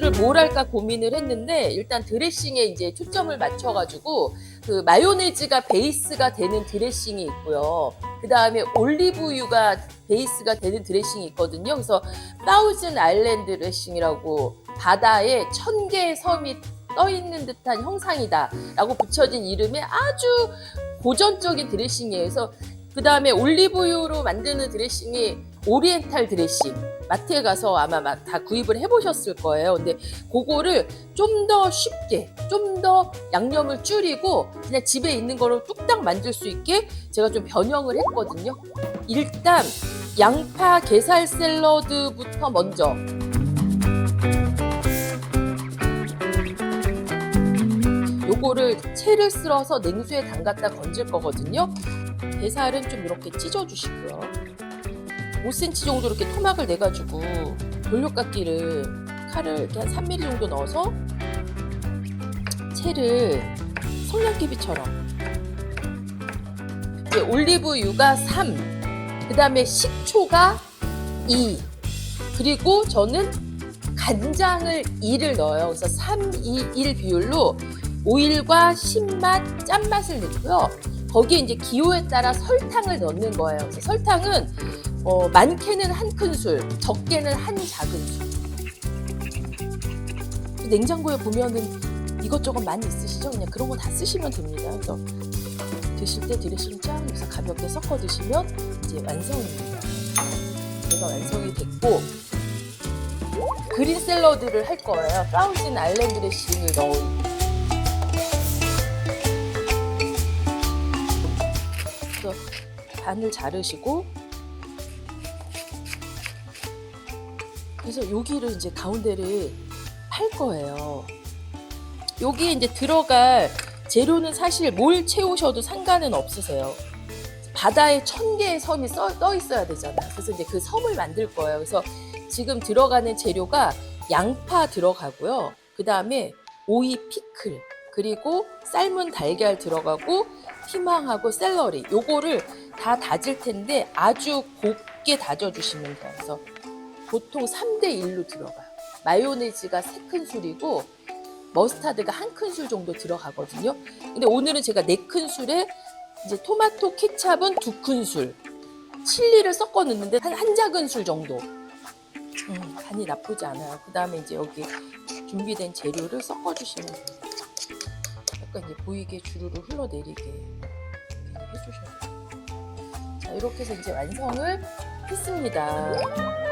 뭘 할까 고민을 했는데 일단 드레싱에 이제 초점을 맞춰가지고 그 마요네즈가 베이스가 되는 드레싱이 있고요. 그 다음에 올리브유가 베이스가 되는 드레싱이 있거든요. 그래서 사우즌 아일랜드 드레싱이라고 바다에 천 개의 섬이 떠 있는 듯한 형상이다라고 붙여진 이름의 아주 고전적인 드레싱이에요. 그래서 그 다음에 올리브유로 만드는 드레싱이 오리엔탈 드레싱. 마트에 가서 아마 막다 구입을 해보셨을 거예요. 근데 그거를 좀 더 쉽게, 좀 더 양념을 줄이고 그냥 집에 있는 거로 뚝딱 만들 수 있게 제가 좀 변형을 했거든요. 일단 양파 게살 샐러드부터 먼저 요거를 채를 쓸어서 냉수에 담갔다 건질 거거든요. 게살은 좀 이렇게 찢어주시고요. 5cm 정도 이렇게 토막을 내가지고 돌려깎기를 칼을 이렇게 한 3mm 정도 넣어서 채를 성냥개비처럼 이제 올리브유가 3, 그 다음에 식초가 2, 그리고 저는 간장을 2를 넣어요. 그래서 3, 2, 1 비율로 오일과 신맛, 짠맛을 넣고요. 거기에 이제 기호에 따라 설탕을 넣는 거예요. 그래서 설탕은 어, 많게는 한 큰술, 적게는 한 작은 술. 냉장고에 보면은 이것저것 많이 있으시죠? 그냥 그런 거 다 쓰시면 됩니다. 그래서 드실 때 드레싱 짠 해서 가볍게 섞어 드시면 이제 완성입니다. 얘가 완성이 됐고 그린 샐러드를 할 거예요. 프라우진 아일랜드 드레싱을 넣은 그래서 반을 자르시고 그래서 여기를 이제 가운데를 팔 거예요. 여기에 이제 들어갈 재료는 사실 뭘 채우셔도 상관은 없으세요. 바다에 천 개의 섬이 써, 떠 있어야 되잖아요. 그래서 이제 그 섬을 만들 거예요. 그래서 지금 들어가는 재료가 양파 들어가고요. 그 다음에 오이 피클, 그리고 삶은 달걀 들어가고 피망하고 샐러리. 요거를 다 다질 텐데 아주 곱게 다져주시면 돼요. 그래서 보통 3대 1로 들어가요. 마요네즈가 3큰술이고 머스타드가 한 큰술 정도 들어가거든요. 근데 오늘은 제가 4큰술에 이제 토마토 케찹은 2큰술, 칠리를 섞어 넣는데 한, 한 작은술 정도. 음, 간이 나쁘지 않아요. 그 다음에 이제 여기 준비된 재료를 섞어주시면 돼요. 약간 이제 보이게 주르르 흘러내리게 해주셔야 돼요. 자, 이렇게 해서 이제 완성을 했습니다.